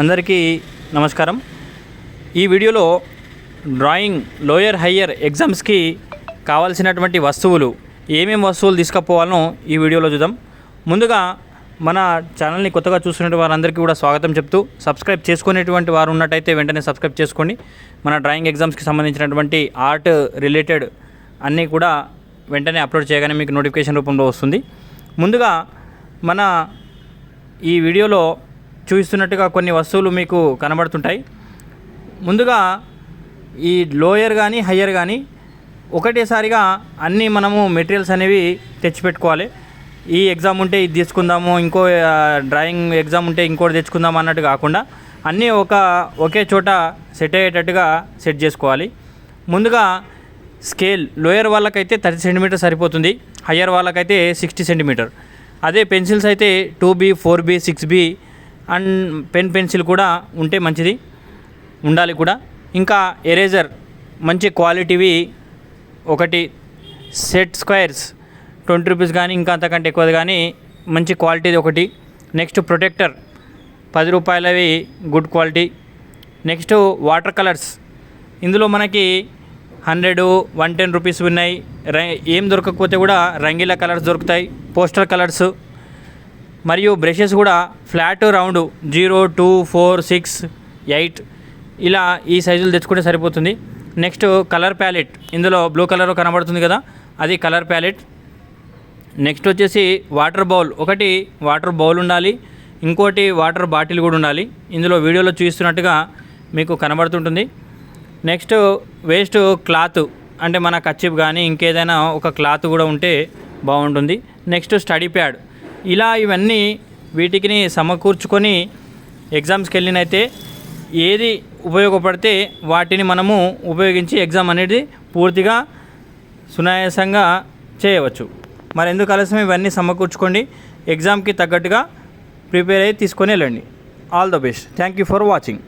అందరికీ నమస్కారం. ఈ వీడియోలో డ్రాయింగ్ లోయర్ హయ్యర్ ఎగ్జామ్స్కి కావాల్సినటువంటి వస్తువులు ఏమేం వస్తువులు తీసుకుపోవాలనో ఈ వీడియోలో చూద్దాం. ముందుగా మన ఛానల్ని కొత్తగా చూస్తున్న వారందరికీ కూడా స్వాగతం చెప్తూ సబ్స్క్రైబ్ చేసుకునేటువంటి వారు ఉన్నట్టయితే వెంటనే సబ్స్క్రైబ్ చేసుకోండి. మన డ్రాయింగ్ ఎగ్జామ్స్కి సంబంధించినటువంటి ఆర్ట్ రిలేటెడ్ అన్నీ కూడా వెంటనే అప్లోడ్ చేయగానే మీకు నోటిఫికేషన్ రూపంలో వస్తుంది. ముందుగా మన ఈ వీడియోలో చూపిస్తున్నట్టుగా కొన్ని వస్తువులు మీకు కనబడుతుంటాయి. ముందుగా ఈ లోయర్ కానీ హయ్యర్ కానీ ఒకటేసారిగా అన్నీ మనము మెటీరియల్స్ అనేవి తెచ్చిపెట్టుకోవాలి. ఈ ఎగ్జామ్ ఉంటే ఇది తీసుకుందాము ఇంకో డ్రాయింగ్ ఎగ్జామ్ ఉంటే ఇంకోటి తెచ్చుకుందాం అన్నట్టు కాకుండా అన్నీ ఒక ఒకే చోట సెట్ అయ్యేటట్టుగా సెట్ చేసుకోవాలి. ముందుగా స్కేల్ లోయర్ వాళ్ళకైతే థర్టీ సెంటీమీటర్ సరిపోతుంది హయ్యర్ వాళ్ళకైతే సిక్స్టీ సెంటీమీటర్. అదే పెన్సిల్స్ అయితే two B four B six B and pen pencil కూడా ఉంటే మంచిది. ఉండాలి కూడా. ఇంకా ఎరేజర్ మంచి క్వాలిటీవి ఒకటి సెట్ స్క్వేర్స్ ట్వంటీ రూపీస్ కానీ ఇంకా అంతకంటే ఎక్కువది కానీ మంచి క్వాలిటీది ఒకటి. నెక్స్ట్ ప్రొటెక్టర్ పది రూపాయలవి good quality. Next water colours. ఇందులో మనకి హండ్రెడ్ వన్ టెన్ రూపీస్ ఉన్నాయి. ర- ఏం దొరకకపోతే కూడా రంగీల కలర్స్ దొరుకుతాయి. పోస్టర్ కలర్స్ మరియు బ్రషెస్ కూడా flat round zero two four six eight ఇలా ఈ సైజులు తెచ్చుకుంటే సరిపోతుంది. Next colour palette. ఇందులో బ్లూ కలర్ కనబడుతుంది కదా అది కలర్ ప్యాలెట్. నెక్స్ట్ వచ్చేసి వాటర్ బౌల్. ఒకటి వాటర్ బౌల్ ఉండాలి ఇంకోటి వాటర్ బాటిల్ కూడా ఉండాలి. ఇందులో వీడియోలో చూస్తున్నట్టుగా మీకు కనబడుతుంటుంది. Next waste cloth. అంటే మన కచ్చిప్ కానీ ఇంకేదైనా ఒక క్లాత్ కూడా ఉంటే బాగుంటుంది. Next study pad. ఇలా ఇవన్నీ వీటికి సమకూర్చుకొని ఎగ్జామ్స్కి వెళ్ళినైతే ఏది ఉపయోగపడితే వాటిని మనము ఉపయోగించి ఎగ్జామ్ అనేది పూర్తిగా సునాయాసంగా చేయవచ్చు. మరి ఎందుకు ఆలస్యం? ఇవన్నీ సమకూర్చుకోండి. ఎగ్జామ్కి తగ్గట్టుగా ప్రిపేర్ అయ్యి తీసుకొని వెళ్ళండి. All the best. Thank you for watching.